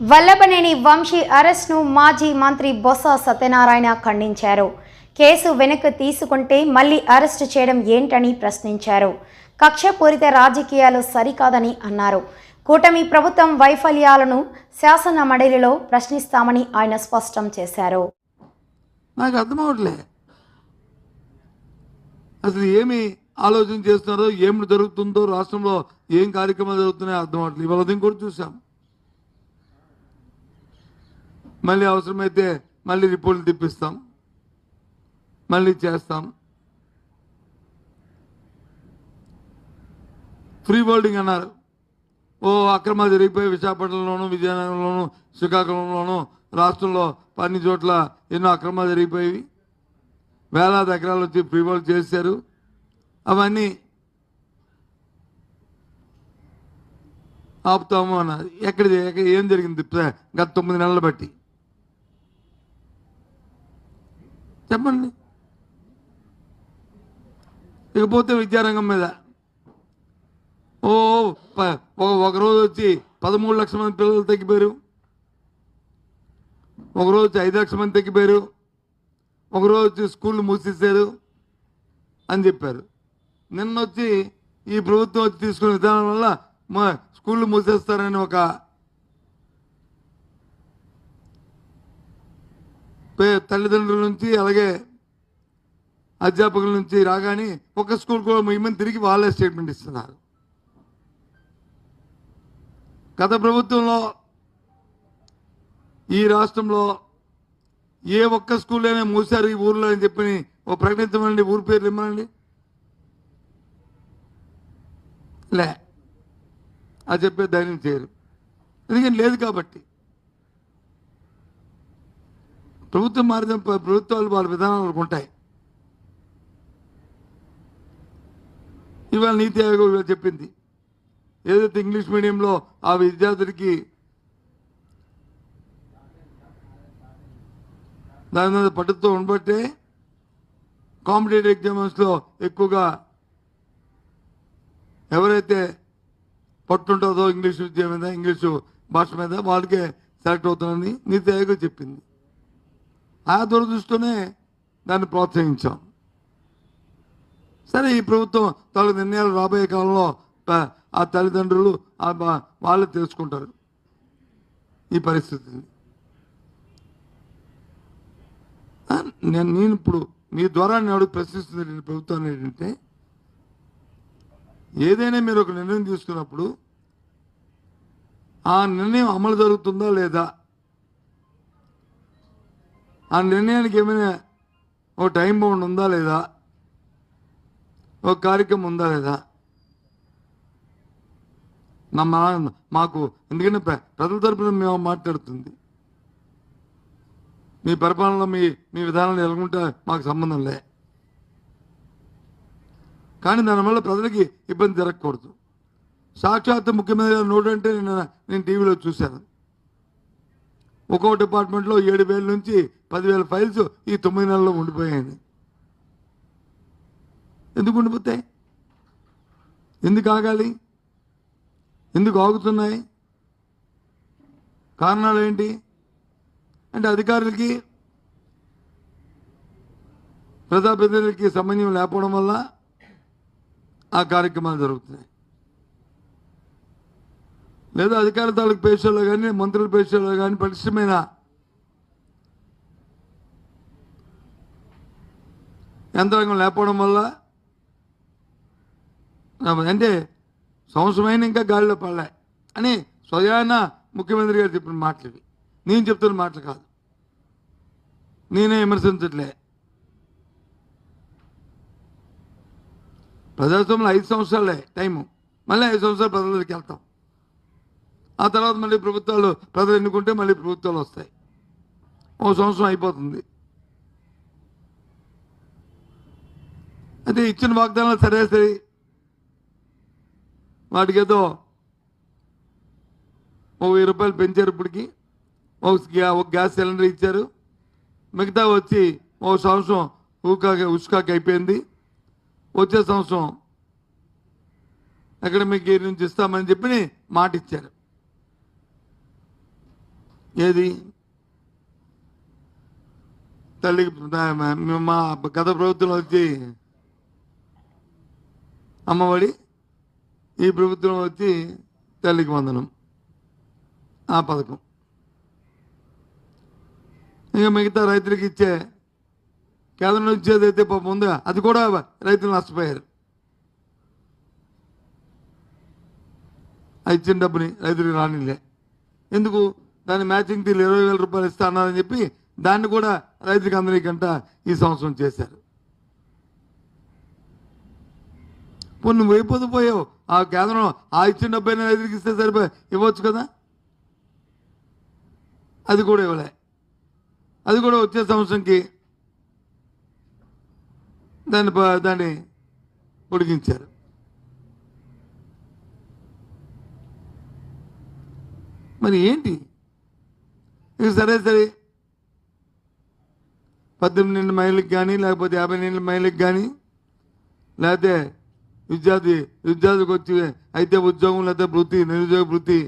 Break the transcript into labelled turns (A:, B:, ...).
A: వల్లభనేని వంశీ అరెస్ట్ను మాజీ మంత్రి బొత్స సత్యనారాయణ ఖండించారు. కేసు వెనక్కి తీసుకుంటే మళ్ళీ అరెస్టు చేయడం ఏంటని ప్రశ్నించారు. కక్షపూరిత రాజకీయాలు సరికాదని అన్నారు. కూటమి ప్రభుత్వం వైఫల్యాలను శాసన మండలిలో ప్రశ్నిస్తామని ఆయన స్పష్టం చేశారు.
B: నాకు అర్థమవట్లే. అసలు ఏమి ఆలోచన చేస్తున్నారో ఏమి జరుగుతుందో రాష్ట్రంలో ఏం కార్యక్రమాలు జరుగుతున్నాయో అర్థం అవట్లేదు ఇవాళ కూడా చూసాం మళ్ళీ అవసరమైతే మళ్ళీ రిపోర్ట్లు తెప్పిస్తాం. మళ్ళీ చేస్తాం. ఫ్రీ బోల్డింగ్ అన్నారు. ఓ అక్రమాలు జరిగిపోయి విశాఖపట్నంలోను విజయనగరంలోను శ్రీకాకుళంలోను రాష్ట్రంలో పన్ని చోట్ల ఎన్నో అక్రమాలు జరిగిపోయి వేలాది ఎకరాలు వచ్చి ఫ్రీ బోల్డ్ చేశారు. అవన్నీ ఆపుతాము అన్నారు. ఎక్కడ ఏం జరిగింది? గత తొమ్మిది నెలలు బట్టి. చెప్పండి. ఇకపోతే విద్యారంగం మీద. ఓ ప- ఒక ఒకరోజు వచ్చి పదమూడు లక్షల మంది పిల్లలు తగ్గిపోయారు. ఒకరోజు వచ్చి ఐదు లక్షల మంది తగ్గిపోయారు. ఒకరోజు వచ్చి స్కూళ్ళు మూసేశారు అని చెప్పారు. నిన్న వచ్చి ఈ ప్రభుత్వం వచ్చి తీసుకున్న విధానం వల్ల మా స్కూళ్ళు మూసేస్తారని ఒక తల్లిదండ్రుల నుంచి అలాగే అధ్యాపకుల నుంచి రాగానే ఒక స్కూల్ కూడా ముయ్యమని తిరిగి వాళ్ళే స్టేట్మెంట్ ఇస్తున్నారు. గత ప్రభుత్వంలో ఈ రాష్ట్రంలో ఏ ఒక్క స్కూల్ అయినా మూసారు ఈ ఊర్లో అని చెప్పి ఓ ప్రకటించమండి ఊరి పేర్లు ఇమ్మనండి? లే. అది చెప్పే ధైర్యం చేయరు. ఎందుకని లేదు కాబట్టి. ప్రభుత్వం మారిన ప్రభుత్వాలు వాళ్ళ విధానాలు ఉంటాయి. ఇవాళ నీతి ఆయోగం చెప్పింది. ఏదైతే ఇంగ్లీష్ మీడియంలో ఆ విద్యార్థులకి దాని మీద పట్టుతో ఉండబట్టే కాంపిటేటివ్ ఎగ్జామ్స్లో ఎక్కువగా ఎవరైతే పట్టుంటుందో ఇంగ్లీష్ విద్య మీద ఇంగ్లీషు భాష మీద వాళ్ళకే సెలెక్ట్ అవుతుందని నీతి ఆయోగం చెప్పింది. ఆ దురదృష్టితోనే దాన్ని ప్రోత్సహించాం. సరే ఈ ప్రభుత్వం తల నిర్ణయాలు రాబోయే కాలంలో ఆ తల్లిదండ్రులు ఆ వాళ్ళే తెలుసుకుంటారు ఈ పరిస్థితిని. నేను నేను ఇప్పుడు మీ ద్వారా నేను అడుగు ప్రశ్నిస్తుంది ప్రభుత్వాన్ని ఏంటంటే ఏదైనా మీరు ఒక నిర్ణయం తీసుకున్నప్పుడు ఆ నిర్ణయం అమలు జరుగుతుందా లేదా ఆ నిర్ణయానికి ఏమైనా ఒక టైం బౌండ్ ఉందా లేదా? ఒక కార్యక్రమం ఉందా లేదా? మా మాకు ఎందుకంటే ప్రజల తరపున మేము మాట్లాడుతుంది. మీ పరిపాలనలో మీ మీ విధానాలు ఎలాగుంటే మాకు సంబంధం లే. కానీ దానివల్ల ప్రజలకి ఇబ్బంది జరగకూడదు. సాక్షాత్ ముఖ్యమంత్రి నోటు అంటే నేను నేను టీవీలో చూశాను. ఒక్కో డిపార్ట్మెంట్లో ఏడు వేల నుంచి పదివేల ఫైల్స్ ఈ తొమ్మిది నెలల్లో ఉండిపోయాయి. ఎందుకు ఉండిపోతాయి? ఎందుకు ఆగాలి? ఎందుకు ఆగుతున్నాయి? కారణాలు ఏంటి? అంటే అధికారులకి ప్రజాప్రతినిధులకి సంబంధం లేకపోవడం వల్ల ఆ కార్యక్రమాలు జరుగుతున్నాయి. లేదా అధికార తాలూకు పేషల్లో కానీ మంత్రుల పేషల్లో కానీ పటిష్టమైన యంత్రాంగం లేకపోవడం వల్ల అంటే సంవత్సరమైన ఇంకా గాలిలో పడలే అని స్వయాన ముఖ్యమంత్రి గారు చెప్పిన మాటలు నేను చెప్తున్న మాటలు కాదు. నేనే విమర్శించట్లే. ప్రజాస్వామ్యంలో ఐదు సంవత్సరాలే టైము. మళ్ళీ ఐదు సంవత్సరాలు ప్రజలకి వెళ్తాం. ఆ తర్వాత మళ్ళీ ప్రభుత్వాలు ప్రజలు ఎన్నుకుంటే మళ్ళీ ప్రభుత్వాలు వస్తాయి. ఓ సంవత్సరం అయిపోతుంది. అయితే ఇచ్చిన వాగ్దానాలు సరే సరే. వాటికి ఏదో వెయ్యి రూపాయలు పెంచారు ఇప్పటికి. ఒక ఒక గ్యాస్ సిలిండర్ ఇచ్చారు. మిగతా వచ్చి ఒక సంవత్సరం ఊకాకి ఉసుకాకి అయిపోయింది. వచ్చే సంవత్సరం అకాడమిక్ ఇయర్ నుంచి ఇస్తామని చెప్పి మాట ఇచ్చారు ఏది? తల్లికి మా- గత ప్రభుత్వం వచ్చి అమ్మఒడి ఈ ప్రభుత్వం వచ్చి తల్లికి వందనం ఆ పథకం. ఇంకా మిగతా రైతులకు ఇచ్చే కేంద్రం నుంచి ఇచ్చేది అయితే పాపం ఉందా? అది కూడా రైతులు నష్టపోయారు. ఇచ్చిన డబ్బుని రైతులకు రానిలే. ఎందుకు? దాని మ్యాచింగ్ తీరు ఇరవై వేల రూపాయలు ఇస్తా అన్నారని చెప్పి దాన్ని కూడా రైతులకు అందరికంట ఈ సంవత్సరం చేశారు. పోనీ నువ్వు అయిపోతూ పోయావు. ఆ కేంద్రం ఆ ఇచ్చిన డబ్బైనా రైతులకు ఇస్తే సరిపోయి ఇవ్వచ్చు కదా? అది కూడా ఇవ్వలే. అది కూడా వచ్చే సంవత్సరంకి దాన్ని దాన్ని పొడిగించారు మరి ఏంటి? ఇది సరే సరే పద్దెనిమిది నిండు మైళ్ళకి కానీ లేకపోతే యాభై నిండు మైళ్ళకి కానీ లేకపోతే విద్యార్థి విద్యార్థికి వచ్చి అయితే ఉద్యోగం లేకపోతే వృత్తి నిరుద్యోగ వృత్తి